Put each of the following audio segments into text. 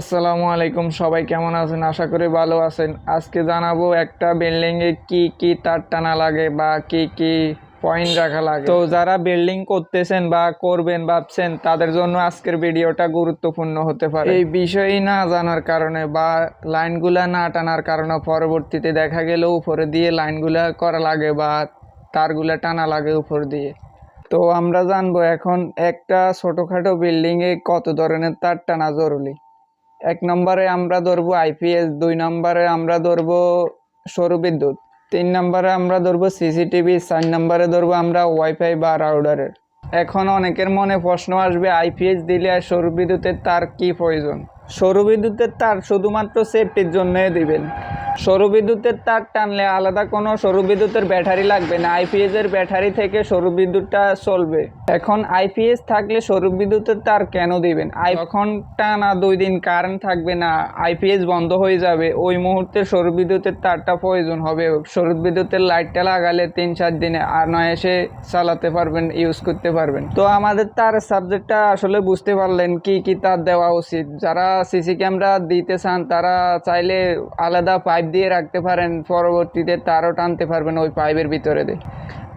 আসসালামু আলাইকুম সবাই কেমন আছেন? আশা করি ভালো আছেন। আজকে জানাব একটা বিল্ডিংয়ে কি কি তার টানা লাগে বা কি কি পয়েন্ট রাখা লাগে। তো যারা বিল্ডিং করতেছেন বা করবেন ভাবছেন তাদের জন্য আজকের ভিডিওটা গুরুত্বপূর্ণ হতে পারে। এই বিষয়ই না জানার কারণে বা লাইনগুলা না টানার কারণে পরবর্তীতে দেখা গেল উপরে দিয়ে লাইনগুলা করা লাগে বা তারগুলা টানা লাগে উপর দিয়ে। তো আমরা জানব এখন একটা ছোটোখাটো বিল্ডিংয়ে কত ধরনের তার টানা জরুরি। এক নম্বরে আমরা ধরবো আইপিএস দুই নম্বরে আমরা ধরবো সৌরবিদ্যুৎ তিন নম্বরে আমরা ধরবো সিসিটিভি চার নম্বরে ধরবো আমরা ওয়াইফাই বা রাউডারের। এখন অনেকের মনে প্রশ্ন আসবে আইপিএস দিলে আর সৌরবিদ্যুতের তার কি প্রয়োজন? সৌরবিদ্যুতের তার শুধুমাত্র সেফটির জন্যই দিবেন। সৌর বিদ্যুতের তার টানলে আলাদা কোনো সৌর বিদ্যুতের ব্যাটারি লাগবে না আইপিএস এর ব্যাটারি থেকে সৌর বিদ্যুৎটা চলবে। এখন আইপিএস থাকলে সৌর বিদ্যুতের তার কেন দিবেন? যখন টানা দুই দিন কারেন্ট থাকবে না, আইপিএস বন্ধ হয়ে যাবে, ওই মুহূর্তে সৌর বিদ্যুতের তারটা প্রয়োজন হবে। সৌর বিদ্যুতের লাইটটা লাগালে তিন চার দিনে আর নয় এসে চালাতে পারবেন, ইউজ করতে পারবেন। তো আমাদের তার সাবজেক্টটা আসলে বুঝতে পারলেন কি কি তার দেওয়া উচিত। যারা সিসি ক্যামেরা দিতে চান, তারা চাইলে আলাদা পাইপ দিয়ে রাখতে পারেন, পরবর্তীতে তারও টানতে পারবেন ওই পাইপের ভিতরে দিয়ে।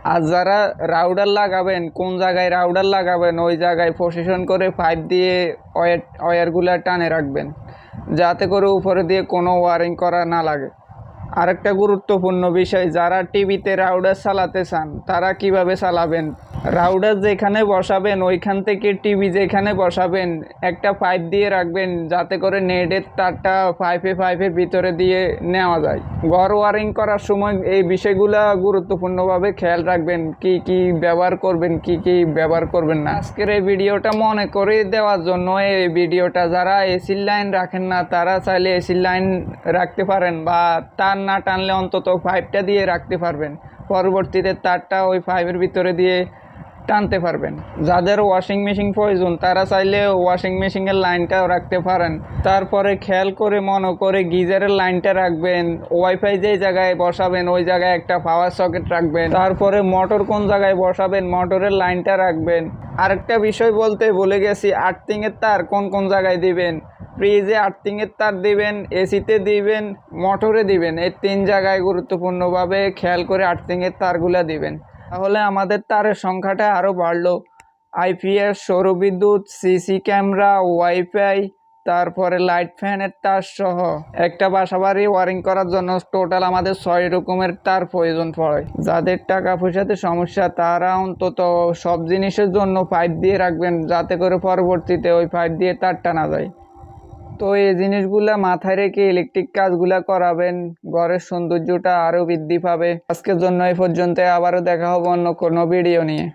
আর যারা রাউডার লাগাবেন, কোন জায়গায় রাউডার লাগাবেন, ওই জায়গায় প্রসেশন করে পাইপ দিয়ে ওয়ার ওয়্যারগুলো টানে রাখবেন। যাতে করে উপরে দিয়ে কোনো ওয়ারিং করা না লাগে। আরেকটা গুরুত্বপূর্ণ বিষয়, যারা টিভিতে রাউডার চালাতে চান, তারা কীভাবে চালাবেন? রাউডার যেখানে বসাবেন, ওইখান থেকে টিভি যেখানে বসাবেন, একটা পাইপ দিয়ে রাখবেন, যাতে করে নেটের তারটা পাইপে পাইপের ভিতরে দিয়ে নেওয়া যায়। ঘর ওয়ারিং করার সময় এই বিষয়গুলো গুরুত্বপূর্ণভাবে খেয়াল রাখবেন, কি কি ব্যবহার করবেন, কি কি ব্যবহার করবেন না। আজকের এই ভিডিওটা মনে করে দেওয়ার জন্য এই ভিডিওটা, যারা এসির লাইন রাখেন না, তারা চাইলে এসির লাইন রাখতে পারেন বা তার না টানলে অন্তত পাইপটা দিয়ে রাখতে পারবেন। পরবর্তীতে তারটা ওই ফাইভের ভিতরে দিয়ে টানতে পারবেন। যাদের ওয়াশিং মেশিন প্রয়োজন, তারা চাইলে ওয়াশিং মেশিনের লাইনটাও রাখতে পারেন। তারপরে খেয়াল করে মনে করে গিজারের লাইনটা রাখবেন। ওয়াইফাই যেই জায়গায় বসাবেন, ওই জায়গায় একটা পাওয়ার সকেট রাখবেন। তারপরে মোটর কোন জায়গায় বসাবেন মোটরের লাইনটা রাখবেন। আরেকটা বিষয় বলতে ভুলে গেছি আর্থিংয়ের তার কোন কোন জায়গায় দিবেন? ফ্রিজে আর্থিংয়ের তার দিবেন, এসিতে দিবেন, মোটরে দিবেন। এই তিন জায়গায় গুরুত্বপূর্ণভাবে খেয়াল করে আর্থিংয়ের তারগুলা দিবেন। তাহলে আমাদের তারের সংখ্যাটা আরও বাড়লো। আইপিএস, সৌরবিদ্যুৎ, সিসি ক্যামেরা, ওয়াইফাই, তারপরে লাইট ফ্যানের তার সহ। একটা বাসা বাড়ি ওয়ারিং করার জন্য টোটাল আমাদের ছয় রকমের তার প্রয়োজন পড়ে। যাদের টাকা পয়সাতে সমস্যা, তারা অন্তত সব জিনিসের জন্য পাইপ দিয়ে রাখবেন যাতে করে পরবর্তীতে ওই পাইপ দিয়ে তার টানা যায়। তো এই জিনিসগুলা মাথায় রেখে ইলেকট্রিক কাজগুলা করাবেন। ঘরের সৌন্দর্যটা আরও বৃদ্ধি পাবে। আজকের জন্য এই পর্যন্ত আবারও দেখা হবে অন্য কোনো ভিডিও নিয়ে।